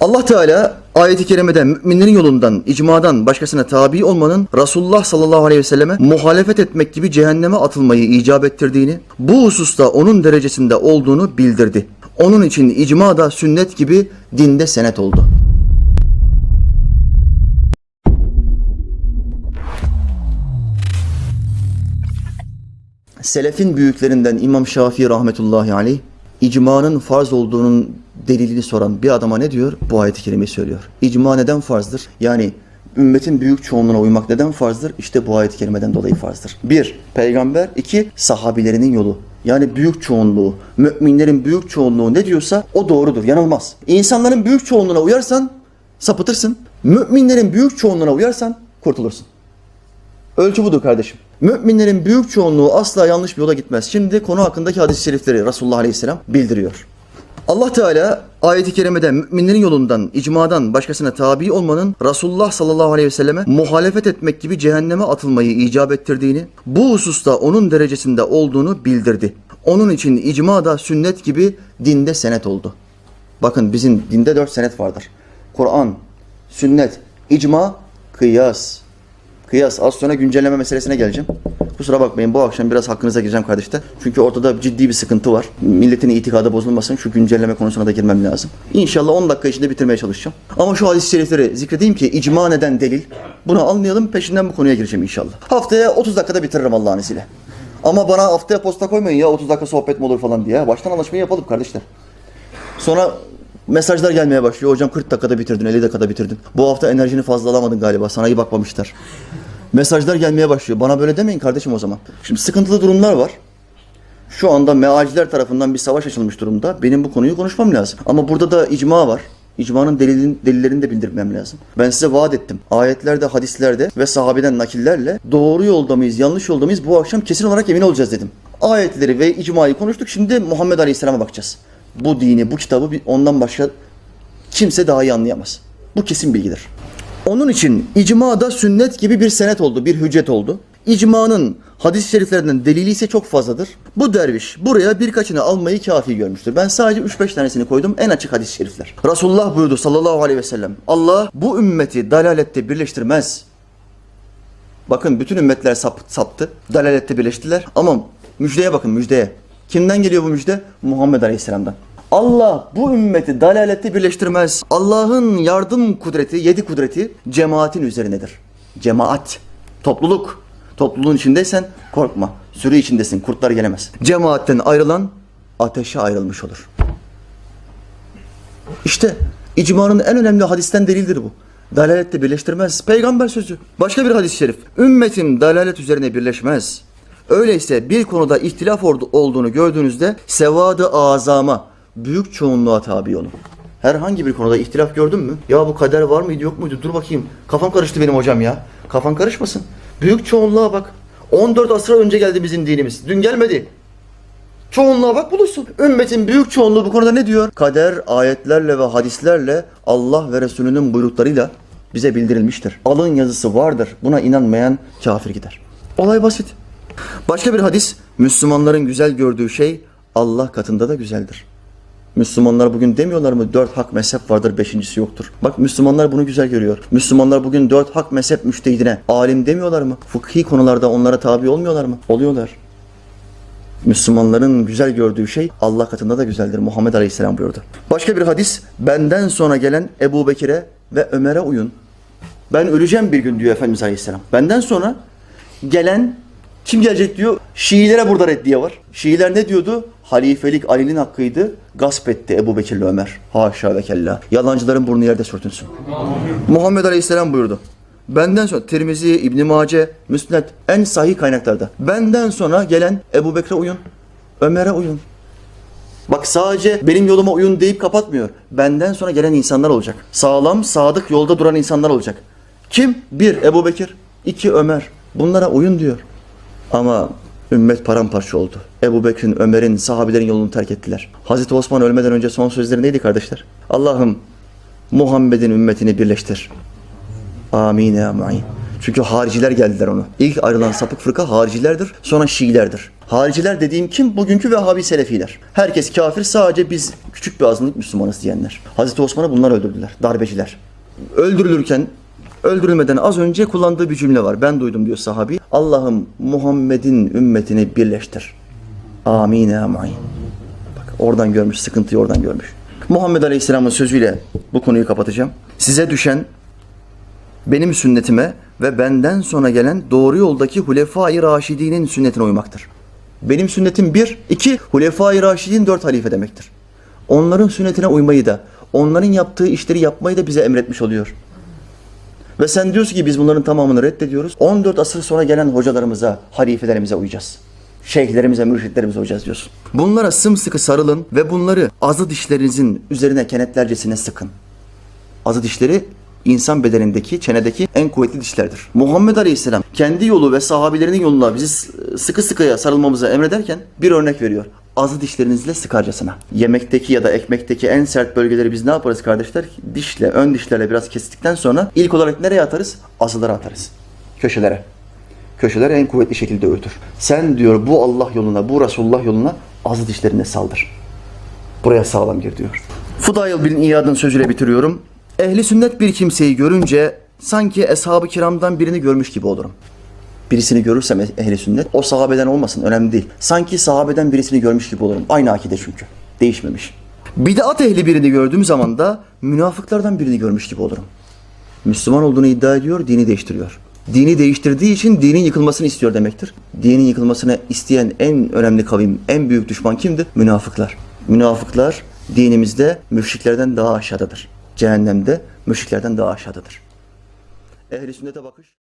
Allah Teala ayeti kerimede müminlerin yolundan, icmadan başkasına tabi olmanın Resulullah sallallahu aleyhi ve selleme muhalefet etmek gibi cehenneme atılmayı icap ettirdiğini, bu hususta onun derecesinde olduğunu bildirdi. Onun için icma da sünnet gibi dinde senet oldu. Selefin büyüklerinden İmam Şafii rahmetullahi aleyh icmanın farz olduğunun delilini soran bir adama ne diyor? Bu ayet-i kerimeyi söylüyor. İcma neden farzdır? Yani ümmetin büyük çoğunluğuna uymak neden farzdır? İşte bu ayet-i kerimeden dolayı farzdır. Bir, peygamber. iki sahabilerinin yolu. Yani büyük çoğunluğu, müminlerin büyük çoğunluğu ne diyorsa o doğrudur, yanılmaz. İnsanların büyük çoğunluğuna uyarsan sapıtırsın. Müminlerin büyük çoğunluğuna uyarsan kurtulursun. Ölçü budur kardeşim. Müminlerin büyük çoğunluğu asla yanlış bir yola gitmez. Şimdi konu hakkındaki hadis-i şerifleri Resulullah Aleyhisselam bildiriyor. Allah Teala ayeti kerimede müminlerin yolundan, icmadan başkasına tabi olmanın Resulullah sallallahu aleyhi ve selleme muhalefet etmek gibi cehenneme atılmayı icap ettirdiğini, bu hususta onun derecesinde olduğunu bildirdi. Onun için icma da sünnet gibi dinde senet oldu. Bakın bizim dinde dört senet vardır. Kur'an, sünnet, icma, kıyas. Kıyas. Az sonra güncelleme meselesine geleceğim. Kusura bakmayın bu akşam biraz hakkınıza gireceğim kardeşler. Çünkü ortada ciddi bir sıkıntı var. Milletin itikadı bozulmasın. Şu güncelleme konusuna da girmem lazım. İnşallah 10 dakika içinde bitirmeye çalışacağım. Ama şu hadis-i şerifleri zikredeyim ki icma neden delil. Bunu anlayalım peşinden bu konuya gireceğim inşallah. Haftaya 30 dakikada bitiririm Allah'ın izniyle. Ama bana haftaya posta koymayın ya 30 dakika sohbet mi olur falan diye. Baştan anlaşmayı yapalım kardeşler. Sonra mesajlar gelmeye başlıyor. Hocam 40 dakikada bitirdin, 50 dakikada bitirdin. Bu hafta enerjini fazla alamadın galiba. Sana iyi bakmamışlar. Mesajlar gelmeye başlıyor. Bana böyle demeyin kardeşim o zaman. Şimdi sıkıntılı durumlar var. Şu anda mealciler tarafından bir savaş açılmış durumda. Benim bu konuyu konuşmam lazım. Ama burada da icma var. İcmanın delilin, delillerini de bildirmem lazım. Ben size vaat ettim. Ayetlerde, hadislerde ve sahabeden nakillerle doğru yolda mıyız, yanlış yolda mıyız bu akşam kesin olarak emin olacağız dedim. Ayetleri ve icmayı konuştuk. Şimdi Muhammed Aleyhisselam'a bakacağız. Bu dini, bu kitabı ondan başka kimse daha iyi anlayamaz. Bu kesin bilgidir. Onun için icma da sünnet gibi bir senet oldu, bir hüccet oldu. İcmanın hadis-i şeriflerinden delili ise çok fazladır. Bu derviş buraya birkaçını almayı kafi görmüştür. Ben sadece 3-5 tanesini koydum en açık hadis-i şerifler. Resulullah buyurdu sallallahu aleyhi ve sellem. Allah bu ümmeti dalalette birleştirmez. Bakın bütün ümmetler sap, saptı. Dalalette birleştiler. Ama müjdeye bakın müjdeye. Kimden geliyor bu müjde? Muhammed Aleyhisselam'dan. Allah bu ümmeti dalalette birleştirmez. Allah'ın yardım kudreti, yedi kudreti cemaatin üzerinedir. Cemaat, topluluk. Topluluğun içindeysen korkma. Sürü içindesin, kurtlar gelemez. Cemaatten ayrılan ateşe ayrılmış olur. İşte icmanın en önemli hadisten delildir bu. Dalalette birleştirmez. Peygamber sözü. Başka bir hadis-i şerif. Ümmetim dalalet üzerine birleşmez. Öyleyse bir konuda ihtilaf olduğunu gördüğünüzde sevadı azama, büyük çoğunluğa tabi olun. Herhangi bir konuda ihtilaf gördün mü? Ya bu kader var mıydı yok muydu? Dur bakayım. Kafam karıştı benim hocam ya. Kafan karışmasın. Büyük çoğunluğa bak. 14 asır önce geldi bizim dinimiz. Dün gelmedi. Çoğunluğa bak bulursun. Ümmetin büyük çoğunluğu bu konuda ne diyor? Kader ayetlerle ve hadislerle Allah ve Resulünün buyruklarıyla bize bildirilmiştir. Alın yazısı vardır. Buna inanmayan kafir gider. Olay basit. Başka bir hadis, Müslümanların güzel gördüğü şey Allah katında da güzeldir. Müslümanlar bugün demiyorlar mı dört hak mezhep vardır beşincisi yoktur. Bak Müslümanlar bunu güzel görüyor. Müslümanlar bugün dört hak mezhep müştehidine alim demiyorlar mı? Fıkhi konularda onlara tabi olmuyorlar mı? Oluyorlar. Müslümanların güzel gördüğü şey Allah katında da güzeldir. Muhammed Aleyhisselam buyurdu. Başka bir hadis, benden sonra gelen Ebu Bekir'e ve Ömer'e uyun. Ben öleceğim bir gün diyor Efendimiz Aleyhisselam. Benden sonra gelen kim gelecek diyor? Şiilere burada reddiye var. Şiiler ne diyordu? Halifelik Ali'nin hakkıydı. Gasp etti Ebu Bekir'le Ömer. Haşa ve kella. Yalancıların burnu yerde sürtünsün. Muhammed Aleyhisselam buyurdu. Benden sonra Tirmizi, İbn Mace, Müsned en sahih kaynaklarda. Benden sonra gelen Ebu Bekir'e uyun. Ömer'e uyun. Bak sadece benim yoluma uyun deyip kapatmıyor. Benden sonra gelen insanlar olacak. Sağlam, sadık yolda duran insanlar olacak. Kim? Bir, Ebu Bekir. iki Ömer. Bunlara uyun diyor. Ama ümmet paramparça oldu. Ebu Bekir'in, Ömer'in, sahabilerin yolunu terk ettiler. Hazreti Osman ölmeden önce son sözleri neydi kardeşler? Allah'ım Muhammed'in ümmetini birleştir. Amin ya mu'in. Çünkü hariciler geldiler onu. İlk ayrılan sapık fırka haricilerdir, sonra Şiilerdir. Hariciler dediğim kim? Bugünkü Vehhabi Selefiler. Herkes kafir sadece biz küçük bir azınlık Müslümanız diyenler. Hazreti Osman'ı bunlar öldürdüler. Darbeciler. Öldürülürken öldürülmeden az önce kullandığı bir cümle var. Ben duydum diyor sahabi. Allah'ım Muhammed'in ümmetini birleştir. Amin amin. Bak oradan görmüş, sıkıntıyı oradan görmüş. Muhammed Aleyhisselam'ın sözüyle bu konuyu kapatacağım. Size düşen benim sünnetime ve benden sonra gelen doğru yoldaki Hulefai Raşidinin sünnetine uymaktır. Benim sünnetim bir, iki, Hulefai Raşidin dört halife demektir. Onların sünnetine uymayı da, onların yaptığı işleri yapmayı da bize emretmiş oluyor. Ve sen diyorsun ki biz bunların tamamını reddediyoruz. 14 asır sonra gelen hocalarımıza, halifelerimize uyacağız. Şeyhlerimize, mürşitlerimize uyacağız diyorsun. Bunlara sımsıkı sarılın ve bunları azı dişlerinizin üzerine kenetlercesine sıkın. Azı dişleri insan bedenindeki, çenedeki en kuvvetli dişlerdir. Muhammed Aleyhisselam kendi yolu ve sahabilerinin yoluna bizi sıkı sıkıya sarılmamızı emrederken bir örnek veriyor. Azı dişlerinizle sıkarcasına. Yemekteki ya da ekmekteki en sert bölgeleri biz ne yaparız kardeşler? Dişle, ön dişlerle biraz kestikten sonra ilk olarak nereye atarız? Azılara atarız. Köşelere. Köşelere en kuvvetli şekilde öğütür. Sen diyor bu Allah yoluna, bu Resulullah yoluna azı dişlerine saldır. Buraya sağlam gir diyor. Fudayl bin İyad'ın sözüyle bitiriyorum. Ehli sünnet bir kimseyi görünce sanki eshab-ı kiramdan birini görmüş gibi olurum. Birisini görürsem ehli sünnet o sahabeden olmasın önemli değil. Sanki sahabeden birisini görmüş gibi olurum. Aynı akide çünkü. Değişmemiş. Bid'at ehli birini gördüğüm zaman da münafıklardan birini görmüş gibi olurum. Müslüman olduğunu iddia ediyor, dini değiştiriyor. Dini değiştirdiği için dinin yıkılmasını istiyor demektir. Dinin yıkılmasını isteyen en önemli kavim, en büyük düşman kimdi? Münafıklar. Münafıklar dinimizde müşriklerden daha aşağıdadır. Cehennemde müşriklerden daha aşağıdadır. Ehli sünnete bakış